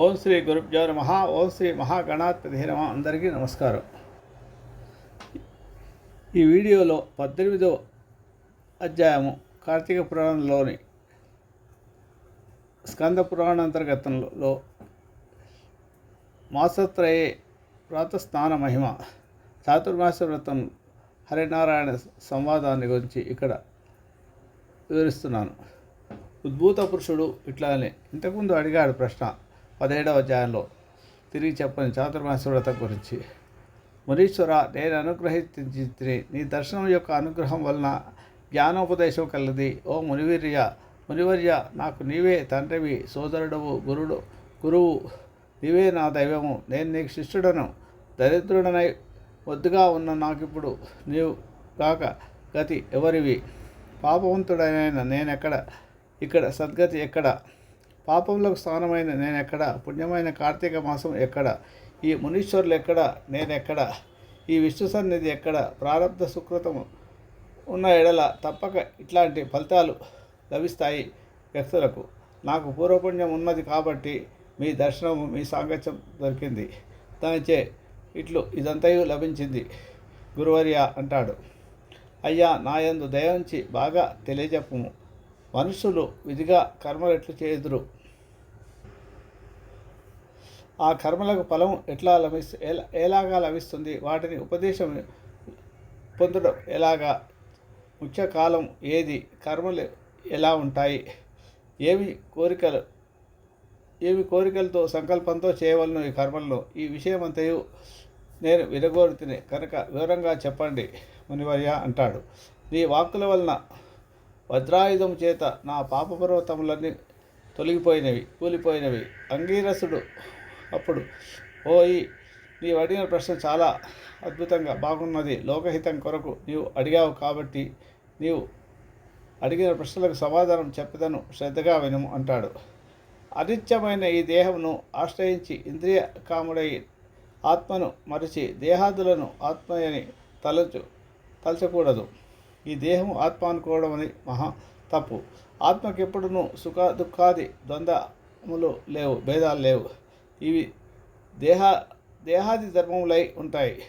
ఓం శ్రీ గురుభ్యో నమ. ఓం శ్రీ మహాగణాధిపతి నమ. అందరికీ నమస్కారం. ఈ వీడియోలో పద్దెనిమిదో అధ్యాయము కార్తీక పురాణంలోని స్కంద పురాణాంతర్గతంలో మాసత్రయే ప్రాతస్నాన మహిమ చాతుర్మాస వ్రతం హరినారాయణ సంవాదాన్ని గురించి ఇక్కడ వివరిస్తున్నాను. ఉద్భూత పురుషుడు ఇట్లానే ఇంతకుముందు అడిగాడు ప్రశ్న పదిహేడవ అధ్యాయంలో తిరిగి చెప్పని చాతుర్మాస వ్రతం గురించి. మునీశ్వర నేను అనుగ్రహించి నీ దర్శనం యొక్క అనుగ్రహం వలన జ్ఞానోపదేశం కలది. ఓ మునివీర్య మునివర్య నాకు నీవే తండ్రివి సోదరుడవు గురుడు గురువు నీవే నా దైవము. నేను నీకు శిష్యుడను దరిద్రుడనై వద్దుగా ఉన్న నాకిప్పుడు నీవు కాక గతి ఎవరివి? పాపవంతుడైన నేనెక్కడ? ఇక్కడ సద్గతి ఎక్కడ? పాపములకు స్థానమైన నేను ఎక్కడ పుణ్యమైన కార్తీక మాసం ఎక్కడ? ఈ మునీశ్వరులు ఎక్కడ? నేనెక్కడ? ఈ విష్ణు సన్నిధి ఎక్కడ? ప్రారంభ సుకృతము ఉన్న ఎడల తప్పక ఇట్లాంటి ఫలితాలు లభిస్తాయి వ్యక్తులకు. నాకు పూర్వపుణ్యం ఉన్నది కాబట్టి మీ దర్శనము మీ సాంగత్యం దొరికింది. దానిచే ఇట్లు ఇదంతయు లభించింది గురువర్య అంటాడు. అయ్యా నాయందు దయించి బాగా తెలియజెప్పము. మనుషులు విధిగా కర్మలు ఎట్లు చేయుదురు. ఆ కర్మలకు ఫలం ఎట్లా లభిస్తు ఎలా ఎలాగా లభిస్తుంది? వాటిని ఉపదేశం పొందడం ఎలాగా? ముఖ్య కాలం ఏది? కర్మలు ఎలా ఉంటాయి? ఏమి కోరికలు ఏమి కోరికలతో సంకల్పంతో చేయవలను ఈ కర్మలను? ఈ విషయమంతయు నేను వినగోరుతుని. కనుక వివరంగా చెప్పండి మునివర్య అంటాడు. నీ వాక్కుల వలన వజ్రాయుధం చేత నా పాపపర్వతములన్నీ తొలగిపోయినవి కూలిపోయినవి. అంగీరసుడు అప్పుడు ఓయి నీవు అడిగిన ప్రశ్న చాలా అద్భుతంగా బాగున్నది. లోకహితం కొరకు నీవు అడిగావు కాబట్టి నీవు అడిగిన ప్రశ్నలకు సమాధానం చెప్పదను శ్రద్ధగా వినము అంటాడు. అనిత్యమైన ఈ దేహమును ఆశ్రయించి ఇంద్రియ కాముడై ఆత్మను మరిచి దేహాదులను ఆత్మయని తలచు తలచకూడదు. ఈ దేహం ఆత్మ అనుకోవడం అని మహా తప్పు. ఆత్మకెప్పుడును సుఖ దుఃఖాది ద్వంద్వములు లేవు భేదాలు లేవు. ఇవి దేహ దేహాది ధర్మములై ఉంటాయి.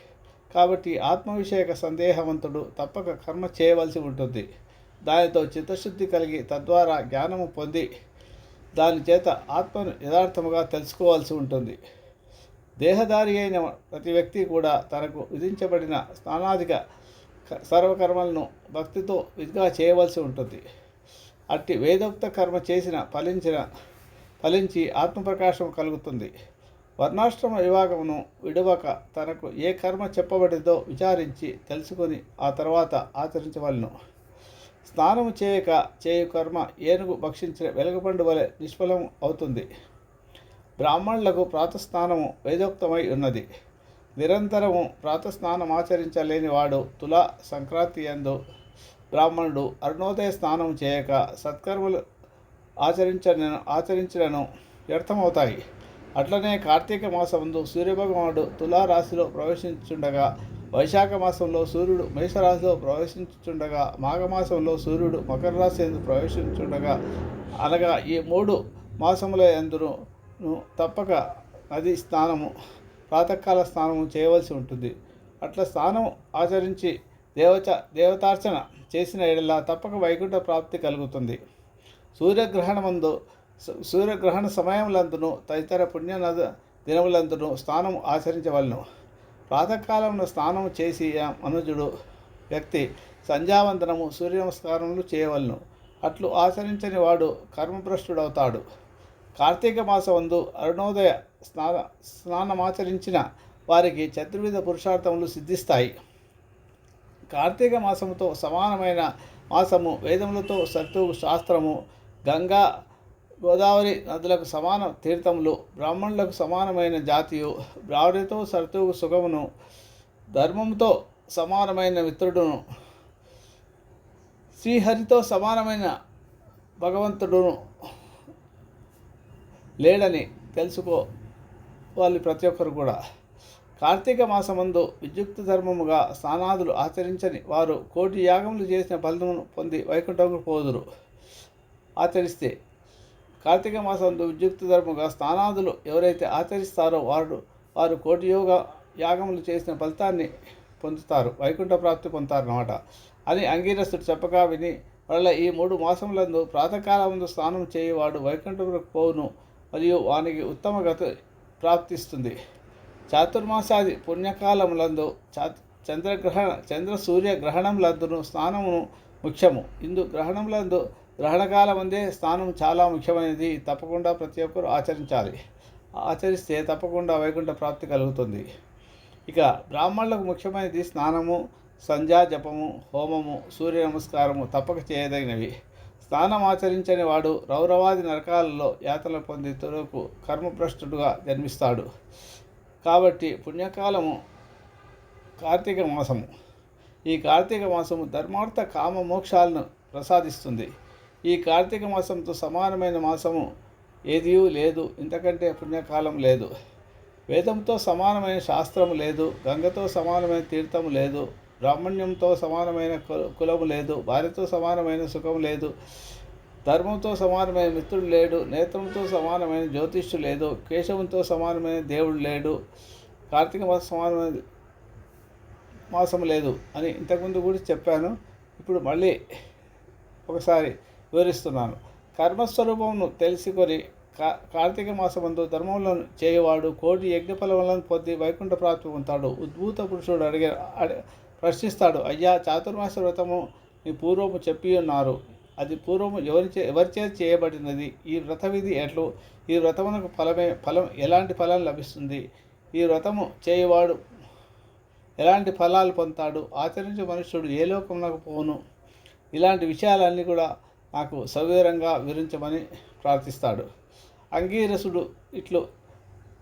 కాబట్టి ఆత్మవిషయక సందేహవంతుడు తప్పక కర్మ చేయవలసి ఉంటుంది. దానితో చిత్తశుద్ధి కలిగి తద్వారా జ్ఞానము పొంది దాని చేత ఆత్మను యథార్థముగా తెలుసుకోవాల్సి ఉంటుంది. దేహదారి అయిన ప్రతి వ్యక్తి కూడా తనకు విధించబడిన స్నానాధిక సర్వకర్మలను భక్తితో విధిగా చేయవలసి ఉంటుంది. అట్టి వేదోక్త కర్మ చేసిన ఫలించిన ఫలించి ఆత్మప్రకాశం కలుగుతుంది. వర్ణాశ్రమ విభాగమును విడవక తనకు ఏ కర్మ చెప్పబడిందో విచారించి తెలుసుకొని ఆ తర్వాత ఆచరించవలను. స్నానము చేయక చేయు కర్మ ఏనుగు భక్షించిన వెలగపండు వలె నిష్ఫలం అవుతుంది. బ్రాహ్మణులకు ప్రాతస్నానము వేదోక్తమై ఉన్నది. నిరంతరము ప్రాతస్నానం ఆచరించలేని వాడు తులా సంక్రాంతి ఎందు బ్రాహ్మణుడు అరుణోదయ స్నానం చేయక సత్కర్మలు ఆచరించను ఆచరించడను వ్యర్థమవుతాయి. అట్లనే కార్తీక మాసముందు సూర్యభగవానుడు తులారాశిలో ప్రవేశించుండగా వైశాఖ మాసంలో సూర్యుడు మేషరాశిలో ప్రవేశించుండగా మాఘమాసంలో సూర్యుడు మకర రాశి ఎందు ప్రవేశించుండగా అనగా ఈ మూడు మాసముల ఎందును తప్పక నది స్నానము ప్రాతకాల స్నానము చేయవలసి ఉంటుంది. అట్లా స్నానం ఆచరించి దేవచ దేవతార్చన చేసిన ఎడల తప్పక వైకుంఠ ప్రాప్తి కలుగుతుంది. సూర్యగ్రహణమందు సూర్యగ్రహణ సమయములందును తదితర పుణ్య నద దినములందును స్నానం ఆచరించవలను. ప్రాతకాలంలో స్నానం చేసి మనుజుడు వ్యక్తి సంధ్యావందనము సూర్య నమస్కారములు చేయవలను. అట్లు ఆచరించని వాడు కర్మభ్రష్టుడవుతాడు. కార్తీక మాసమందు అరుణోదయ స్నాన స్నానమాచరించిన వారికి చతుర్విధ పురుషార్థములు సిద్ధిస్తాయి. కార్తీక మాసముతో సమానమైన మాసము వేదములతో సత్తు శాస్త్రము గంగా గోదావరి నదులకు సమాన తీర్థములు బ్రాహ్మణులకు సమానమైన జాతియు బ్రాహ్మణితో సర్తువు సుఖమును ధర్మంతో సమానమైన మిత్రుడును శ్రీహరితో సమానమైన భగవంతుడును లేడని తెలుసుకో వాళ్ళు ప్రతి ఒక్కరు కూడా. కార్తీక మాసమందు విద్యుక్త ధర్మముగా స్నానాదులు ఆచరించని వారు కోటి యాగములు చేసిన ఫలితమును పొంది వైకుంఠముకు పోదురు. ఆచరిస్తే కార్తీక మాసంలో విద్యుక్త ధర్మంగా స్నానాదులు ఎవరైతే ఆచరిస్తారో వారు వారు కోటి యోగ యాగములు చేసిన ఫలితాన్ని పొందుతారు వైకుంఠ ప్రాప్తి పొందుతారు అన్నమాట అని అంగీరస్తుడు చెప్పగా విని వాళ్ళ ఈ మూడు మాసములందు ప్రాతకాలముందు స్నానం చేయవాడు వైకుంఠములకు పోవును మరియు వానికి ఉత్తమ గతి ప్రాప్తిస్తుంది. చాతుర్మాసాది పుణ్యకాలములందు చా చంద్రగ్రహణ చంద్ర సూర్య గ్రహణములందును స్నానము ముఖ్యము. ఇందు గ్రహణములందు గ్రహణకాలం అందే స్నానం చాలా ముఖ్యమైనది. తప్పకుండా ప్రతి ఒక్కరు ఆచరించాలి. ఆచరిస్తే తప్పకుండా వైకుంఠ ప్రాప్తి కలుగుతుంది. ఇక బ్రాహ్మణులకు ముఖ్యమైనది స్నానము సంధ్యా జపము హోమము సూర్య నమస్కారము తప్పక చేయదగినవి. స్నానం ఆచరించని వాడు రౌరవాది నరకాలలో యాతన పొందే తొరకు కర్మభ్రష్టుడుగా జన్మిస్తాడు. కాబట్టి పుణ్యకాలము కార్తీక మాసము. ఈ కార్తీక మాసము ధర్మార్థ కామ మోక్షాలను ప్రసాదిస్తుంది. ఈ కార్తీక మాసంతో సమానమైన మాసము ఏదియూ లేదు ఇంతకంటే పుణ్యకాలం లేదు. వేదంతో సమానమైన శాస్త్రము లేదు గంగతో సమానమైన తీర్థము లేదు బ్రాహ్మణ్యంతో సమానమైన కులము లేదు భార్యతో సమానమైన సుఖం లేదు ధర్మంతో సమానమైన మిత్రుడు లేడు నేత్రంతో సమానమైన జ్యోతిష్యుడు లేదు కేశవంతో సమానమైన దేవుడు లేడు కార్తీక మాసం సమానమైన మాసం లేదు అని ఇంతకుముందు కూడా చెప్పాను. ఇప్పుడు మళ్ళీ ఒకసారి వివరిస్తున్నాను. కర్మస్వరూపమును తెలుసుకొని కా కార్తీక మాసమందు ధర్మములను చేయవాడు కోటి యజ్ఞఫలములను పొంది వైకుంఠ ప్రాప్తి పొందుతాడు ఉద్భూత పురుషుడు అడిగే అడి ప్రశ్నిస్తాడు అయ్యా చాతుర్మాస వ్రతము నీ పూర్వము చెప్పి ఉన్నారు. అది పూర్వము ఎవరి చే ఎవరిచే చేయబడినది? ఈ వ్రత విధి ఎట్లు? ఈ వ్రతమునకు ఫలమే ఫలం ఎలాంటి ఫలం లభిస్తుంది? ఈ వ్రతము చేయవాడు ఎలాంటి ఫలాలు పొందుతాడు? ఆచరించే మనుష్యుడు ఏ లోకమునకు పోను ఇలాంటి విషయాలన్నీ కూడా నాకు సవివరంగా వివరించమని ప్రార్థిస్తాడు. అంగీరసుడు ఇట్లు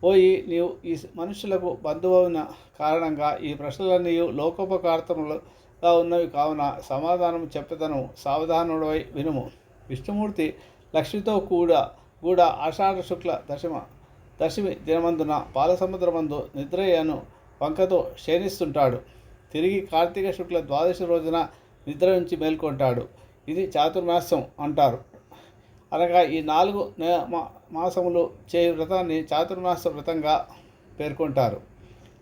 పోయి నీవు ఈ మనుషులకు బంధువైన కారణంగా ఈ ప్రశ్నలన్నీ లోకోపకార్థములుగా ఉన్నవి కావున సమాధానం చెప్పదను. సావధానుడవై వినుము. విష్ణుమూర్తి లక్ష్మితో కూడా కూడా ఆషాఢ శుక్ల దశమ దశమి దినమందున పాలసముద్రమందు నిద్రయ్యను వంకతో క్షేణిస్తుంటాడు. తిరిగి కార్తీక శుక్ల ద్వాదశి రోజున నిద్ర నుంచి మేల్కొంటాడు. ఇది చాతుర్మాసం అంటారు. అనగా ఈ నాలుగు మా- మాసములు చే వ్రతాన్ని చాతుర్మాస వ్రతంగా పేర్కొంటారు.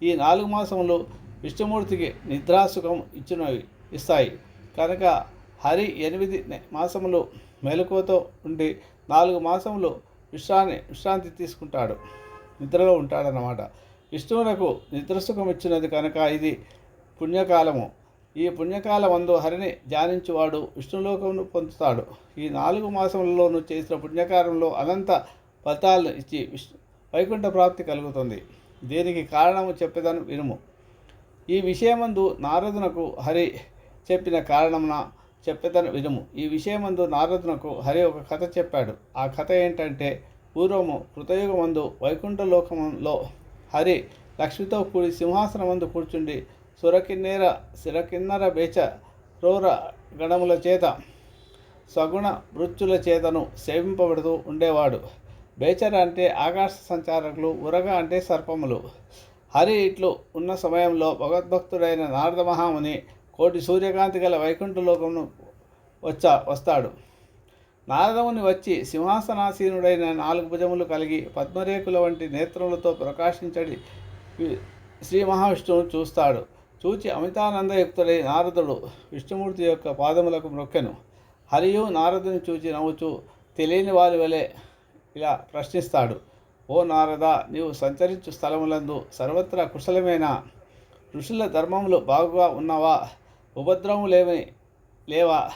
ఈ నాలుగు మాసములు విష్ణుమూర్తికి నిద్రాసుఖం ఇచ్చినవి ఇస్తాయి. కనుక హరి ఎనిమిది మాసములు మెలకువతో ఉండి నాలుగు మాసములు విశ్రాంతి విశ్రాంతి తీసుకుంటాడు. నిద్రలో ఉంటాడన్నమాట. విష్ణువునకు నిద్రసుఖం ఇచ్చినది కనుక ఇది పుణ్యకాలము. ఈ పుణ్యకాలమందు హరిని ధ్యానించువాడు విష్ణులోకమును పొందుతాడు. ఈ నాలుగు మాసములలోనూ చేసిన పుణ్యకాలంలో అనంత ఫలితాలను ఇచ్చి వైకుంఠ ప్రాప్తి కలుగుతుంది. దీనికి కారణము చెప్పేదను వినుము. ఈ విషయమందు నారదునకు హరి చెప్పిన కారణమున చెప్పేదను వినుము. ఈ విషయమందు నారదునకు హరి ఒక కథ చెప్పాడు. ఆ కథ ఏంటంటే పూర్వము కృతయుగమందు వైకుంఠ లోకములో హరి లక్ష్మితో కూడి సింహాసనమందు కూర్చుండి సురకిన్నెర సిరకిన్నర బేచ రోర గణముల చేత సగుణ మృత్యుల చేతను సేవింపబడుతూ ఉండేవాడు. బేచర అంటే ఆకాశ సంచారకులు ఉరగ అంటే సర్పములు. హరి ఇట్లు ఉన్న సమయంలో భగవద్భక్తుడైన నారద మహాముని కోటి సూర్యకాంతి గల వైకుంఠలోకమును వచ్చా వస్తాడు. నారదముని వచ్చి సింహాసనాసీనుడైన నాలుగు భుజములు కలిగి పద్మరేకుల వంటి నేత్రములతో ప్రకాశించడి శ్రీ మహావిష్ణువును చూస్తాడు. చూచి అమితానందయుక్తుడై నారదుడు విష్ణుమూర్తి యొక్క పాదములకు మొక్కెను హరియు నారదుని చూచి నవ్వుచూ తెలియని వారి వలె ఇలా ప్రశ్నిస్తాడు. ఓ నారద నీవు సంచరించు స్థలములందు సర్వత్రా కుశలమైన? ఋషుల ధర్మములు బాగుగా ఉన్నవా? ఉపద్రవం లేవని లేవా?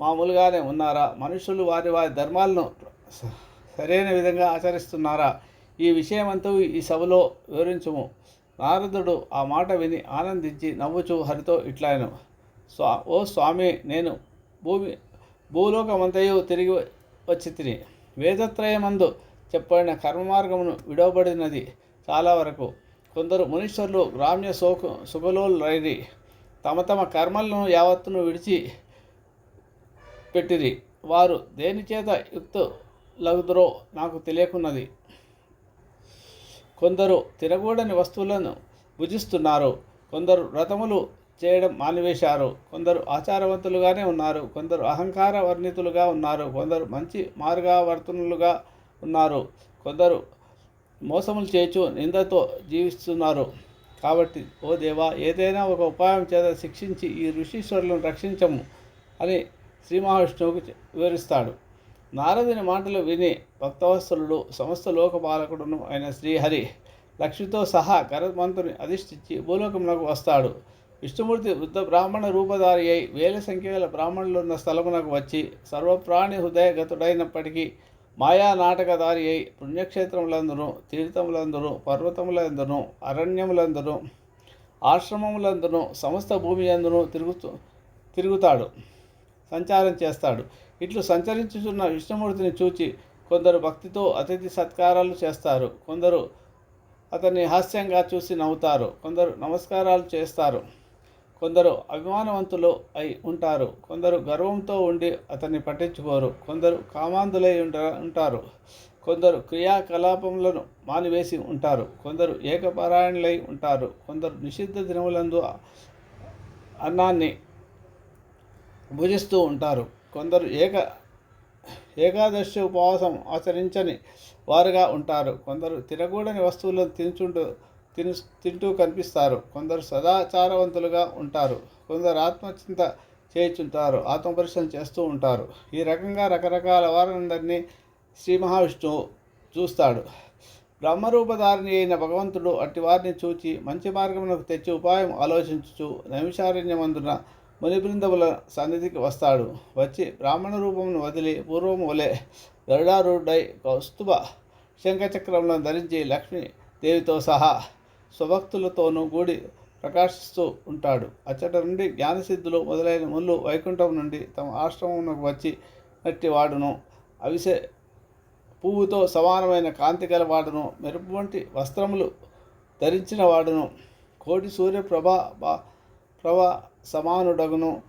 మామూలుగానే ఉన్నారా? మనుషులు వారి వారి ధర్మాలను స- సరైన విధంగా ఆచరిస్తున్నారా? ఈ విషయమంతా ఈ సభలో వివరించుము. నారదుడు ఆ మాట విని ఆనందించి నవ్వుచు హరితో ఇట్లాను స్వా ఓ స్వామి నేను భూమి భూలోకమంతయు తిరిగి వచ్చి తిని వేదత్రయమందు చెప్పబడిన కర్మ మార్గమును విడవబడినది చాలా వరకు. కొందరు మునీశ్వరులు గ్రామ్య సోకు సుఖలోలైరి తమ తమ కర్మలను యావత్తును విడిచి పెట్టిరి. వారు దేని చేత యుక్తులగుదురో నాకు తెలియకున్నది. కొందరు తినకూడని వస్తువులను భుజిస్తున్నారు. కొందరు వ్రతములు చేయడం మానివేశారు. కొందరు ఆచారవంతులుగానే ఉన్నారు. కొందరు అహంకార వర్ణితులుగా ఉన్నారు. కొందరు మంచి మార్గవర్తనులుగా ఉన్నారు. కొందరు మోసములు చేచు నిందతో జీవిస్తున్నారు. కాబట్టి ఓ దేవా ఏదైనా ఒక ఉపాయం చేత శిక్షించి ఈ ఋషీశ్వరులను రక్షించము అని శ్రీ మహావిష్ణువుకు వివరిస్తాడు. నారదుని మాటలు విని భక్తవత్సలుడు సమస్త లోకపాలకుడును అయిన శ్రీహరి లక్ష్మితో సహా కరమంతుని అధిష్ఠించి భూలోకంలోకి వస్తాడు. విష్ణుమూర్తి వృద్ధ బ్రాహ్మణ రూపధారి అయి వేల సంఖ్యల బ్రాహ్మణులు ఉన్న స్థలమునకు వచ్చి సర్వప్రాణి హృదయగతుడైనప్పటికీ మాయా నాటకధారి అయి పుణ్యక్షేత్రములందును తీర్థములందును పర్వతములందును అరణ్యములందును ఆశ్రమములందును సమస్త భూమి అందును తిరుగుతూ తిరుగుతాడు సంచారం చేస్తాడు. ఇట్లు సంచరించుచున్న విష్ణుమూర్తిని చూచి కొందరు భక్తితో అతిథి సత్కారాలు చేస్తారు. కొందరు అతన్ని హాస్యంగా చూసి నవ్వుతారు. కొందరు నమస్కారాలు చేస్తారు. కొందరు అభిమానవంతులు అయి ఉంటారు. కొందరు గర్వంతో ఉండి అతన్ని పట్టించుకోరు. కొందరు కామాంధులై ఉంట ఉంటారు. కొందరు క్రియాకలాపములను మానివేసి ఉంటారు. కొందరు ఏకపారాయణులై ఉంటారు. కొందరు నిషిద్ధ దినములందు అన్నాన్ని భుజిస్తూ ఉంటారు. కొందరు ఏక ఏకాదశి ఉపవాసం ఆచరించని వారుగా ఉంటారు. కొందరు తినకూడని వస్తువులను తినుచుంటూ తిను తింటూ కనిపిస్తారు. కొందరు సదాచారవంతులుగా ఉంటారు. కొందరు ఆత్మచింత చేయుచుంటారు. ఆత్మపరిశీలన చేస్తూ ఉంటారు. ఈ రకంగా రకరకాల వారందరినీ శ్రీ మహావిష్ణువు చూస్తాడు. బ్రహ్మరూపధారిణి అయిన భగవంతుడు అట్టి వారిని చూచి మంచి మార్గమునకు తెచ్చి ఉపాయం ఆలోచించుచు నైమిషారణ్యమందున మునిబృందముల సన్నిధికి వస్తాడు. వచ్చి బ్రాహ్మణ రూపమును వదిలి పూర్వము వలె గరుడారూఢై కౌస్తుభ శంఖచక్రములను ధరించి లక్ష్మీ దేవితో సహా స్వభక్తులతోనూ కూడి ప్రకాశిస్తూ ఉంటాడు. అచ్చట నుండి జ్ఞానసిద్ధులు మొదలైన ముళ్ళు వైకుంఠం నుండి తమ ఆశ్రమమునకు వచ్చి నట్టి వాడును. అవిసె పువ్వుతో సమానమైన కాంతి గల వాడును. మెరుపు వంటి వస్త్రములు ధరించిన వాడును. కోటి సూర్యప్రభ బా- ప్రభ సమానుడగును.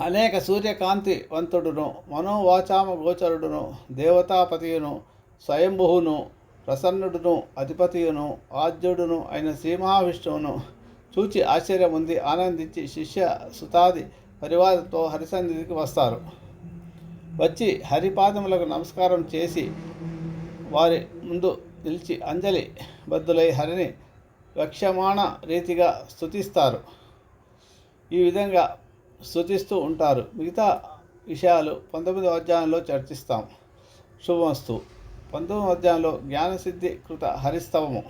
అనేక సూర్యకాంతి వంతుడును. మనోవాచామ గోచరుడును. దేవతాపతియును. స్వయంభువును. ప్రసన్నుడును అధిపతియును ఆద్యుడును అయిన శ్రీ మహావిష్ణువును చూచి ఆశ్చర్యం ఉంది ఆనందించి శిష్య సుతాది పరివారంతో హరిసన్నిధికి వస్తారు. వచ్చి హరిపాదములకు నమస్కారం చేసి వారి ముందు నిలిచి అంజలి బద్దులై హరిని లక్ష్యమాణ రీతిగా స్థుతిస్తారు ఈ విధంగా స్థుతిస్తూ ఉంటారు. మిగతా విషయాలు పంతొమ్మిదవ అధ్యాయంలో చర్చిస్తాం. శుభమస్తు. పంతొమ్మిది అధ్యాయంలో జ్ఞానసిద్ధి కృత హరిస్తవము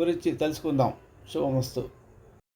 గురించి తెలుసుకుందాం. శుభమస్తు.